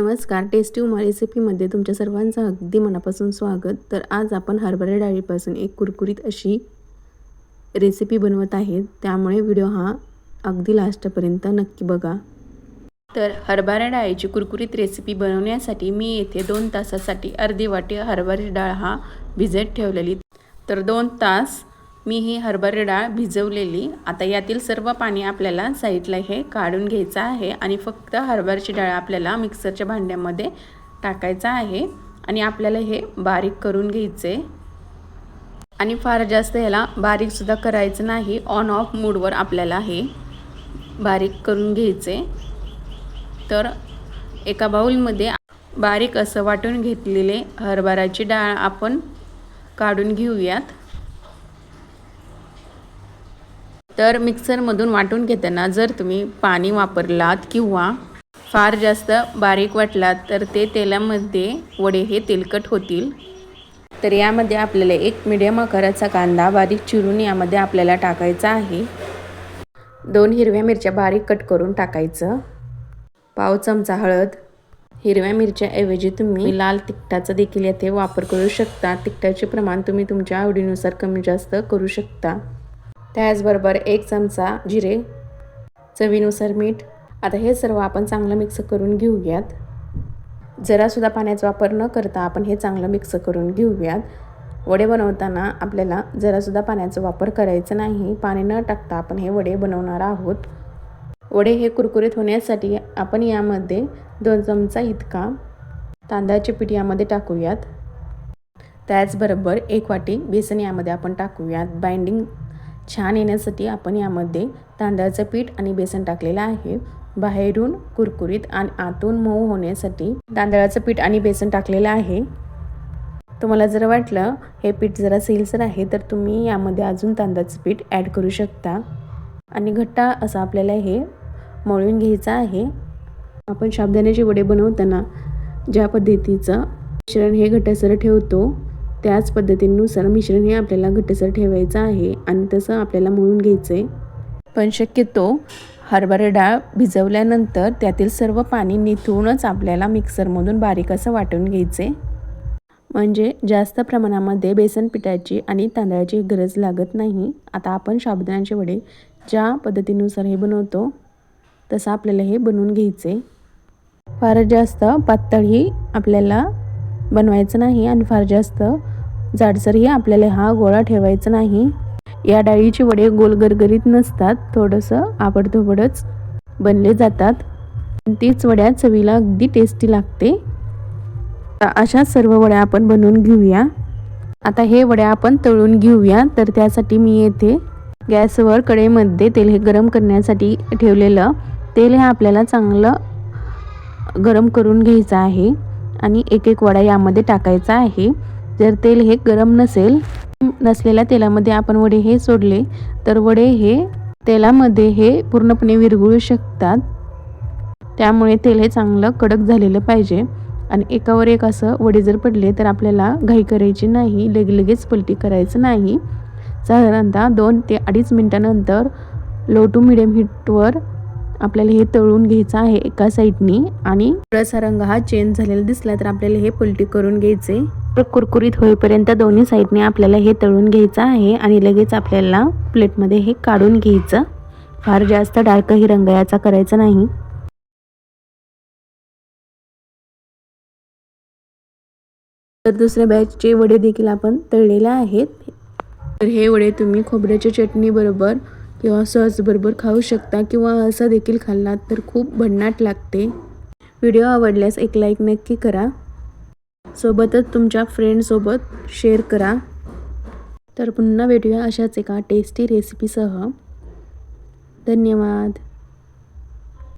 नमस्कार. टेस्टी उमा रेसिपीमध्ये तुमच्या सर्वांचं अगदी मनापासून स्वागत. तर आज आपण हरभरा डाळीपासून एक कुरकुरीत अशी रेसिपी बनवत आहे त्यामुळे व्हिडिओ हा अगदी लास्टपर्यंत नक्की बघा. तर हरभरा डाळीची कुरकुरीत रेसिपी बनवण्यासाठी मी येथे दोन तासासाठी अर्धी वाटी हरभरा डाळ हा भिजत ठेवलेली. तर दोन तास मी ही हरभरे डाळ भिजवलेली. आता यातील सर्व पाणी आपल्याला साईडला हे काढून घ्यायचं आहे आणि फक्त हरभऱ्याची डाळ आपल्याला मिक्सरच्या भांड्यामध्ये टाकायचं आहे आणि आपल्याला हे बारीक करून घ्यायचे. आणि फार जास्त ह्याला बारीकसुद्धा करायचं नाही. ऑन ऑफ मूडवर आपल्याला हे बारीक करून घ्यायचे. तर एका बाऊलमध्ये बारीक असं वाटून घेतलेले हरभऱ्याची डाळ आपण काढून घेऊयात. तर मिक्सरमधून वाटून घेताना जर तुम्ही पाणी वापरलात किंवा फार जास्त बारीक वाटलात तर ते तेलामध्ये वडे हे तेलकट होतील. तर यामध्ये आपल्याला एक मिडियम आकाराचा कांदा बारीक चिरून यामध्ये आपल्याला टाकायचा आहे. दोन हिरव्या मिरच्या बारीक कट करून टाकायचं. पाव चमचा हळद. हिरव्या मिरच्याऐवजी तुम्ही लाल तिखटाचा देखील येथे वापर करू शकता. तिखटाचे प्रमाण तुम्ही तुमच्या आवडीनुसार कमी जास्त करू शकता. त्याचबरोबर एक चमचा जिरे चवीनुसार मीठ. आता हे सर्व आपण चांगलं मिक्स करून घेऊयात. जरासुद्धा पाण्याचा वापर न करता आपण हे चांगलं मिक्स करून घेऊयात. वडे बनवताना आपल्याला जरासुद्धा पाण्याचा वापर करायचा नाही. पाणी न टाकता आपण हे वडे बनवणार आहोत. वडे हे कुरकुरीत होण्यासाठी आपण यामध्ये दोन चमचा इतका तांदळाचे पीठ यामध्ये टाकूयात. त्याचबरोबर एक वाटी बेसन यामध्ये आपण टाकूयात. बाइंडिंग छान येण्यासाठी आपण यामध्ये तांदळाचं पीठ आणि बेसन टाकलेलं आहे. बाहेरून कुरकुरीत आणि आतून मऊ होण्यासाठी तांदळाचं पीठ आणि बेसन टाकलेलं आहे. तुम्हाला जर वाटलं हे पीठ जरा सेलसर आहे तर तुम्ही यामध्ये अजून तांदळाचं पीठ ॲड करू शकता. आणि घट्टा असं आपल्याला हे मळून घ्यायचं आहे. आपण शाबदाण्याचे वडे बनवताना ज्या पद्धतीचं मिश्रण हे घट्टासर ठेवतो. त्याच पद्धतीनुसार मिश्रण हे आपल्याला घट्टसर ठेवायचं आहे आणि तसं आपल्याला मळून घ्यायचं आहे पण शक्यतो हरभरा डाळ भिजवल्यानंतर त्यातील सर्व पाणी निथळूनच आपल्याला मिक्सरमधून बारीक असं वाटून घ्यायचे म्हणजे जास्त प्रमाणामध्ये बेसन पिठाची आणि तांदळाची गरज लागत नाही. आता आपण साबुदाण्याचे वडे ज्या पद्धतीनुसार हे बनवतो तसं आपल्याला हे बनवून घ्यायचे फार जास्त पातळही आपल्याला बनवायचं नाही आणि फार जास्त जाडसरही आपल्याला हा गोळा ठेवायचा नाही. या डाळीचे वडे गोल गरगरीत नसतात थोडंसं आवडधोबडच बनले जातात. तीच वड्या चवीला अगदी टेस्टी लागते. अशा सर्व वड्या आपण बनवून घेऊया. आता हे वड्या आपण तळून घेऊया तर त्यासाठी मी येथे गॅसवर कढईमध्ये तेल हे गरम करण्यासाठी ठेवलेलं. तेल हे आपल्याला चांगलं गरम करून घ्यायचं आहे. आणि एक एक वडा यामध्ये टाकायचा आहे. जर तेल हे गरम नसेल नसलेल्या तेलामध्ये आपण वडे हे सोडले तर वडे हे तेलामध्ये हे पूर्णपणे विरघळू शकतात. त्यामुळे तेल हे चांगलं कडक झालेलं पाहिजे. आणि एकावर एक असं वडे जर पडले तर आपल्याला घाई करायची नाही लगे लगेच पलटी करायचं नाही. साधारणतः दोन ते अडीच मिनटानंतर लो टू मिडियम हीटवर आपल्याला हे तळून घ्यायचं आहे एका साईडनी आणि थोडासा रंग हा चेंज झालेला दिसला तर आपल्याला हे पलटी करून घ्यायचे. कुरकुरीत होईपर्यंत दोन्ही साईडने आपल्याला हे तळून घ्यायचं आहे आणि लगेच आपल्याला प्लेटमध्ये हे काढून घ्यायचं. फार जास्त डार्कही रंग याचा करायचा नाही. तर दुसऱ्या बॅचचे वडे देखील आपण तळलेले आहेत. तर हे वडे तुम्ही खोबऱ्याच्या चटणी बरोबर किंवा सॉस बरोबर खाऊ शकता किंवा असं देखील खाल्लात तर खूप भन्नाट लागते. व्हिडिओ आवडल्यास एक लाईक नक्की करा. सोबतच तुमच्या फ्रेंडसोबत शेअर करा. तर पुन्हा भेटूया अशाच एका टेस्टी रेसिपीसह धन्यवाद.